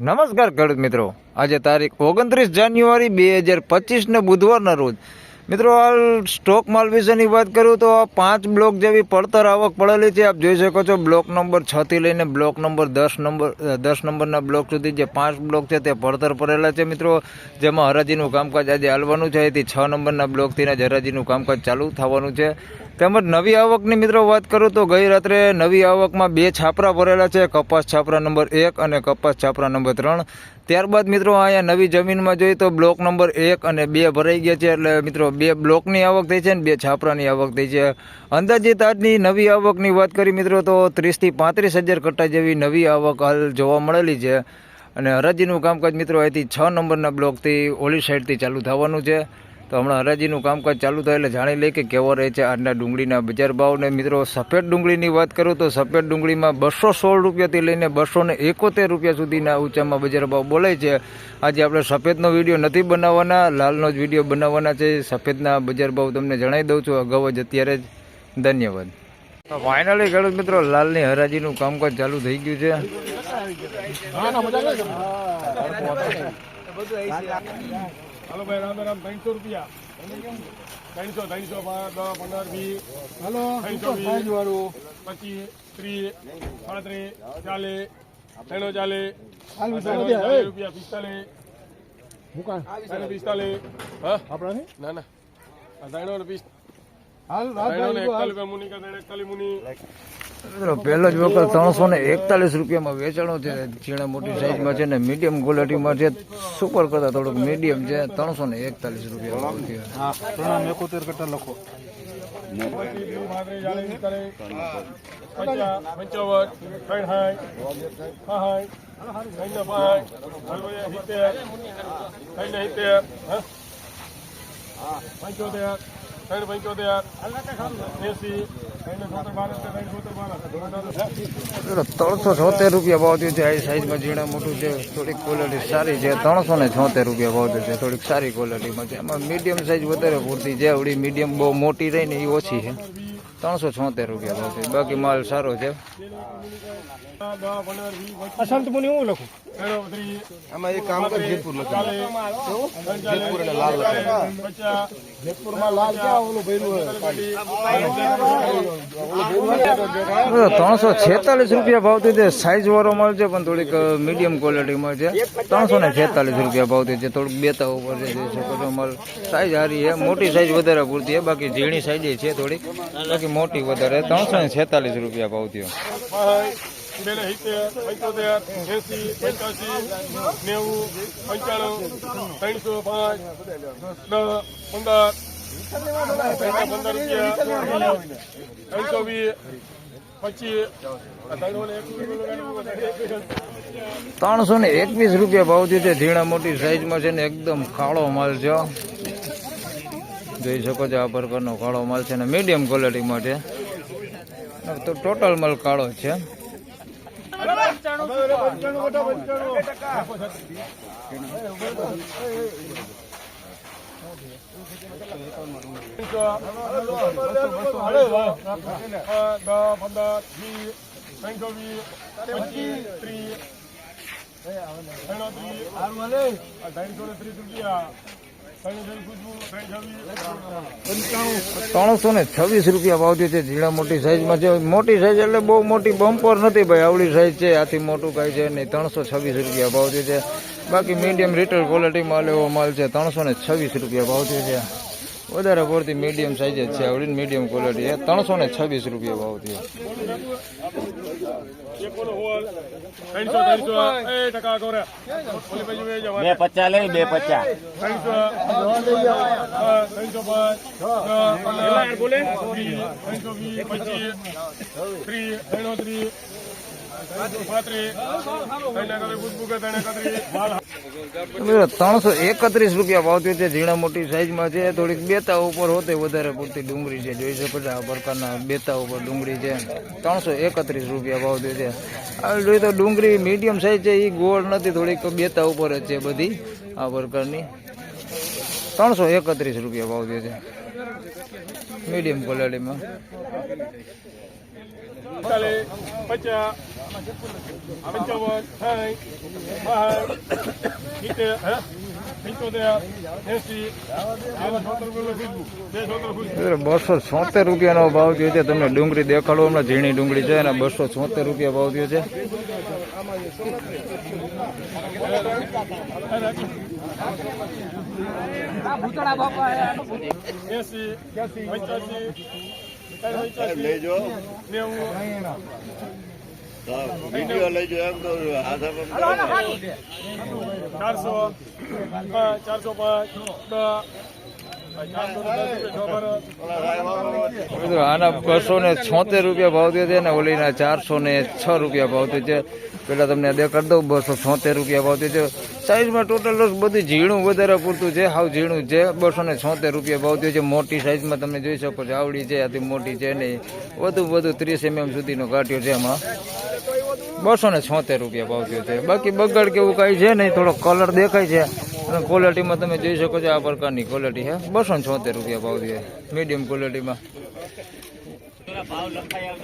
નમસ્કાર ખેડૂત મિત્રો. આજે તારીખ ઓગણત્રીસ જાન્યુઆરી બે હજાર પચીસને બુધવારના રોજ. મિત્રો, હાલ સ્ટોક માલ વિશેની વાત કરું તો આ પાંચ બ્લોક જેવી પડતર આવક પડેલી છે. આપ જોઈ શકો છો બ્લોક નંબર છ થી લઈને બ્લોક નંબર દસ નંબર દસ નંબરના બ્લોક સુધી જે પાંચ બ્લોક છે તે પડતર પડેલા છે. મિત્રો, જેમાં હરાજીનું કામકાજ આજે હાલવાનું છે. એથી છ નંબરના બ્લોકથી જ હરાજીનું કામકાજ ચાલુ થવાનું છે. તેમજ નવી આવકની મિત્રો વાત કરું તો ગઈ રાત્રે નવી આવકમાં બે છાપરા ભરેલા છે, કપાસ છાપરા નંબર એક અને કપાસ છાપરા નંબર ત્રણ. ત્યારબાદ મિત્રો અહીંયા નવી જમીનમાં જોઈએ તો બ્લોક નંબર એક અને બે ભરાઈ ગયા છે, એટલે મિત્રો બે બ્લોકની આવક થઈ છે ને બે છાપરાની આવક થઈ છે. અંદાજિત આજની નવી આવકની વાત કરી મિત્રો તો ત્રીસથી પાંત્રીસ હજાર કટ્ટા જેવી નવી આવક હાલ જોવા મળેલી છે. અને હરાજીનું કામકાજ મિત્રો અહીંથી છ નંબરના બ્લોકથી ઓલી સાઈડથી ચાલુ થવાનું છે. તો હમણાં હરાજીનું કામકાજ ચાલુ થાય એટલે જાણી લઈએ કે કેવો રહે છે આજના ડુંગળીના બજાર ભાવ ને મિત્રો, સફેદ ડુંગળીની વાત કરું તો સફેદ ડુંગળીમાં બસો સોળ રૂપિયાથી લઈને બસો ને એકોતેર રૂપિયા સુધીના ઊંચામાં બજાર ભાવ બોલાય છે. આજે આપણે સફેદનો વીડિયો નથી બનાવવાના, લાલનો જ વીડિયો બનાવવાના છે. સફેદના બજાર ભાવ તમને જણાવી દઉં છું. અગાઉ જ અત્યારે જ. ધન્યવાદ. ફાઇનલી ખેડૂત મિત્રો, લાલની હરાજીનું કામકાજ ચાલુ થઈ ગયું છે. હાલો ભાઈ રામ રામ ત્રણસો રૂપિયા. ત્રણસો ત્રણસો દસ પંદર વીસ. હલો ત્રણસો વીસ. પચીસ ત્રીસ સાડત્રીસ ચાલીસ ત્રણસો ચાલીસ. રૂપિયા પિસ્તાલીસ. મુકાન પિસ્તાલીસ. હા? આપણાને ના ના. ત્રણસો પિસ્તાલીસ હાલ એકતાલીસ મુની એકતાલીસ મુની. મિત્રો, પહેલો જ વખત ત્રણસો ને એકતાલીસ રૂપિયામાં વેચાણો છે. ઝીણા મોટી સાઈઝમાં છે ને મીડિયમ ક્વોલિટીમાં છે. સુપર કરતા થોડુંક મીડિયમ છે. ત્રણસો ને એકતાલીસ રૂપિયા. એકોતેર કરતા લખો. પંચોતેર પંચોતેર, એસી ત્રણસો છોતેર રૂપિયા ભાવ થયો છે. આ સાઈઝમાં ઝીણા મોટું છે. થોડીક ક્વોલિટી સારી છે. ત્રણસો ને છોતેર રૂપિયા ભાવ છે. થોડીક સારી ક્વોલિટીમાં છે. એમાં મીડિયમ સાઈઝ વધારે પૂરતી છે. આવડી મીડિયમ બહુ મોટી રહી ને એ ઓછી છે. ત્રણસો છોતેર રૂપિયા ભાવ છે બાકી માલ સારો છે. અશાંત મુનિ હું લખું? આમાં એક કામ કર જેતપુર જેતપુર અને લાલ જેતપુરમાં લાલ ક્યાં ઓલું ભર્યું ત્રણસો છેતાલીસ રૂપિયા ભાવ થયો છે સાઈઝ વાળો માલ છે પણ થોડીક મીડિયમ ક્વોલિટીમાં છે. ત્રણસો ને છેતાલીસ રૂપિયા ભાવ થયો છે થોડુંક બેતા ઉપર છે માલ સાઈઝ સારી છે મોટી સાઈઝ વધારે પૂરતી છે બાકી ઝીણી સાઈઝ છે થોડીક. બાકી મોટી વધારે ત્રણસો ને છેતાલીસ રૂપિયા ભાવ થયો ત્રણસો ને એકવીસ રૂપિયા ભાવ થયો છે ઝીણા મોટી સાઈઝમાં છે ને એકદમ કાળો માલ છે. જોઈ શકો છો આ પ્રકારનો કાળો માલ છે ને મીડિયમ ક્વોલિટી માટે તો ટોટલ માલ કાળો છે ત્રીસ ત્રીસ રૂપિયા ત્રણસો ને છવ્વીસ રૂપિયા ભાવ છે ઝીણા મોટી સાઈઝમાં છે મોટી સાઈઝ એટલે બહુ મોટી બમ્પર નથી ભાઈ આવડી સાઈઝ છે આથી મોટું કાંઈ છે નહીં ત્રણસો છવ્વીસ રૂપિયા ભાવ છે બાકી મીડિયમ રિટેલ ક્વોલિટીમાં માલ એવો માલ છે ત્રણસો ને છવ્વીસ રૂપિયા ભાવ છે વધારે પડતી મીડિયમ સાઈઝ જ છે આવડીને મીડિયમ ક્વોલિટી છે ત્રણસો ને છવ્વીસ રૂપિયા ભાવ થયો બે પચાસ લઈ બે પચાસ. ત્રણસો. હા, ત્રણસો પાંચ. બોલે. ત્રણસો વીસ પચીસ. ત્રીસ ત્રણસો ત્રીસ. ત્રણસો એકત્રીસ રૂપિયા ભાવ થયો છે. ઝીણા મોટી સાઈઝમાં છે. થોડીક બેતા ઉપર હોતે વધારે પૂરતી ડુંગળી છે. જોઈ શકો છો આ પ્રકારના બેતા ઉપર ડુંગળી છે. ત્રણસો એકત્રીસ રૂપિયા ભાવ થયો છે. આ જોઈએ તો ડુંગળી મીડિયમ સાઈઝ છે. એ ગોળ નથી, થોડીક બેતા ઉપર જ છે બધી આ પ્રકારની. ત્રણસો એકત્રીસ રૂપિયા ભાવ થયો છે. મીડિયમ ક્વોલિટીમાં. બસો છોતેર રૂપિયાનો ભાવ થયો છે. તમને ડુંગળી દેખાડો. હમણાં ઝીણી ડુંગળી છે અને બસો છોતેર રૂપિયા ભાવ થયો છે. લેજો એમ તો ચારસો પાંચ ચારસો પાંચ મિત્રો આના બસો ને છોતેર રૂપિયા ભાવ થયો છે ને ઓલીના ચારસો ને છ રૂપિયા ભાવ થયો છે. પેલા તમને દેખાડ દઉં બસો છોતેર રૂપિયા ભાવ થયો છે. સાઈઝમાં ટોટલ બધું ઝીણું વધારે પૂરતું છે હાવ ઝીણું છે. બસો ને છોતેર રૂપિયા ભાવ થયો છે. મોટી સાઈઝમાં તમે જોઈ શકો છો આવડી છે આથી મોટી છે નહીં. વધુ વધુ ત્રીસ એમએમ સુધીનો કાઢ્યો છે એમાં બસો ને છોતેર રૂપિયા ભાવ થયો છે. બાકી બગડ કે એવું કાંઈ છે નહીં થોડો કલર દેખાય છે. અને ક્વોલિટીમાં તમે જોઈ શકો છો આ પ્રકારની ક્વોલિટી છે. બસો ને છોતેર રૂપિયા ભાવ થયો મીડિયમ ક્વોલિટીમાં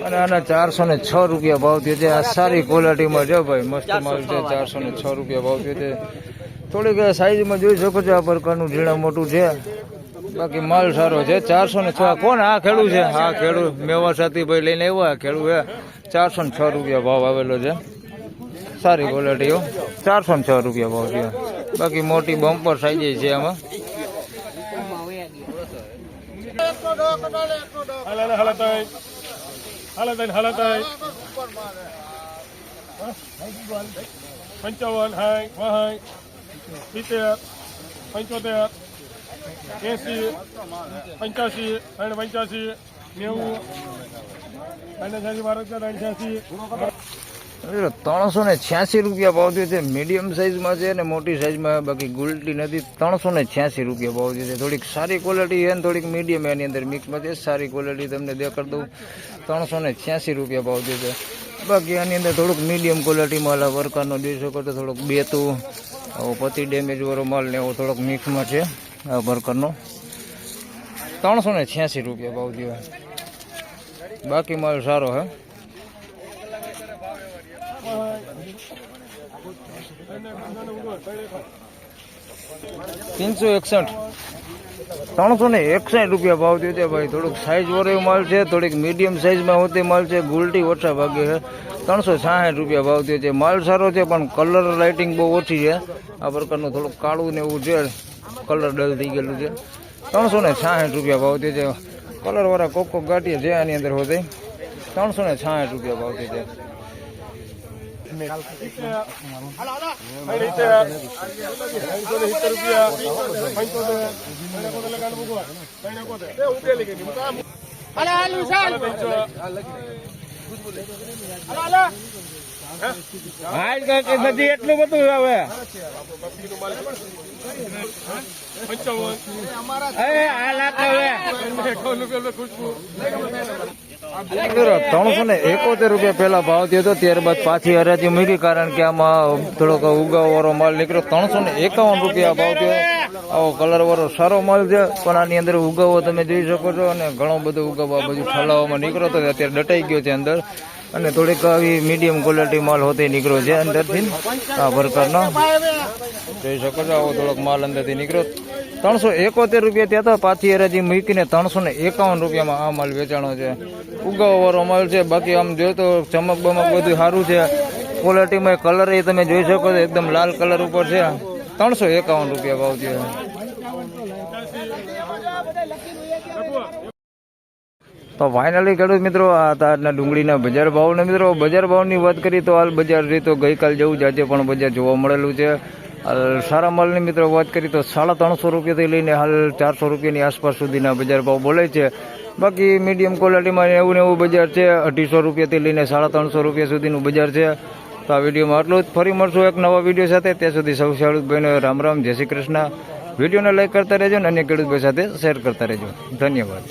અને આના ચારસો ને છ રૂપિયા ભાવ થયો છે. આ સારી ક્વોલિટીમાં છે ભાઈ, મસ્ત માલ છે. ચારસો ને છ રૂપિયા ભાવ થયો છે. થોડીક સાઈઝમાં જોઈ શકો છો આ પ્રકારનું ઝીણા મોટું છે. બાકી માલ સારો છે. ચારસો ને છ. કોણ? આ ખેડૂત છે. હા ખેડૂત મેવા સાથી ભાઈ લઈને આવ્યા. ખેડૂ છે. ચારસો ને છ રૂપિયા ભાવ આવેલો છે. સારી ક્વોલિટીઓ ચારસો ને છ રૂપિયા ભાવ છે. બાકી મોટી બમ્પર સાઈઝ છે આમાં. પંચાવન હાય વાહાય સિત્તેર પંચોતેર એસી, પંચ્યાસી ત્રણ પંચ્યાસી, નેવું ત્રણસો ને છ્યાસી રૂપિયા ભાવ થયો છે. મીડિયમ સાઇઝમાં છે અને મોટી સાઇઝમાં બાકી ગુલટી નથી. ત્રણસો ને છ્યાસી રૂપિયા ભાવ થયો છે. થોડીક સારી ક્વોલિટી છે અને થોડીક મીડિયમ એની અંદર મિક્સમાં છે. સારી ક્વોલિટી તમને દેખાડ દઉં. ત્રણસો ને છ્યાસી રૂપિયા ભાવ થયો છે. બાકી આની અંદર થોડુંક મીડિયમ ક્વોલિટીમાં ઓલા વરકારનો જોઈ શકો તો થોડોક બેતું, આવો પતિ ડેમેજવાળો માલ ને એવો થોડોક મિક્સમાં છે આ વરકારનો. ત્રણસો ને છ્યાસી રૂપિયા ભાવ થયો. બાકી માલ સારો હે. તીનસો એકસઠ. ત્રણસો ને એકસઠ રૂપિયા ભાવ થયો ભાઈ. થોડુંક સાઈઝ વાળો માલ છે, થોડીક મીડિયમ સાઈઝમાં હોતી માલ છે. ગુલટી ઓછા ભાગે છે. ત્રણસો સાહીઠ રૂપિયા ભાવ થયો છે. માલ સારો છે, પણ કલર લાઇટિંગ બહુ ઓછી છે. આ પ્રકારનું થોડુંક કાળું ને એવું છે. કલર ડલ થઈ ગયેલું છે. ત્રણસો ને સાઠ રૂપિયા ભાવ થયો છે. કલરવાળા કોક કોક ગાંઠિયા જે આની અંદર હોતી ત્રણસો ને સાઠ રૂપિયા ભાવ થયો છે કાંઈ નથી, એટલું બધું હવે. ત્રણસો ને એકોતેર રૂપિયા પહેલા ભાવ થયો હતો, ત્યારબાદ પાછી હરાજી મૂકી કારણ કે આમાં થોડોક ઉગાવ વાળો માલ નીકળ્યો. ત્રણસો ને એકાવન રૂપિયા ભાવ થયો. આવો કલર વાળો સારો માલ છે, પણ આની અંદર ઉગાવો તમે જોઈ શકો છો અને ઘણો બધો ઉગાવવા આ બાજુ ઠલાવવામાં નીકળ્યો તો અત્યારે ડટાઈ ગયો છે અંદર. અને થોડીક આવી મીડિયમ ક્વોલિટી માલ હોતી નીકળ્યો છે અંદરથી. આ પ્રકારનો જોઈ શકો છો, આવો થોડોક માલ અંદરથી નીકળ્યો. ત્રણસો એકોતેર રૂપિયા ત્યાં તો પાછી હરાજી મૂકીને ત્રણસો ને એકાવન રૂપિયામાં આ માલ વેચાણો છે. ઉગાવવાળો માલ છે, બાકી આમ જોયો તો ચમક બમક બધું સારું છે. ક્વોલિટીમાં કલર એ તમે જોઈ શકો છો, એકદમ લાલ કલર ઉપર છે. ત્રણસો એકાવન રૂપિયા ભાવ છે તો ફાઇનલી ખેડૂત મિત્રો, આ હતા આજના ડુંગળીના બજાર ભાવને મિત્રો, બજાર ભાવની વાત કરીએ તો હાલ બજાર રીતો ગઈકાલ જેવું જ આજે પણ બજાર જોવા મળેલું છે. સારા માલની મિત્રો વાત કરીએ તો સાડા ત્રણસો રૂપિયાથી લઈને હાલ ચારસો રૂપિયાની આસપાસ સુધીના બજાર ભાવ બોલે છે. બાકી મીડિયમ ક્વોલિટીમાં એવું ને એવું બજાર છે. અઢીસો રૂપિયાથી લઈને સાડા ત્રણસો રૂપિયા સુધીનું બજાર છે. તો આ વિડીયોમાં આટલું જ. ફરી મળશું એક નવા વીડિયો સાથે. ત્યાં સુધી સૌ ખેડૂતભાઈનો રામ રામ, જય શ્રી કૃષ્ણ. વિડીયોને લાઈક કરતા રહેજો અને અન્ય ખેડૂતભાઈ સાથે શેર કરતા રહેજો. ધન્યવાદ.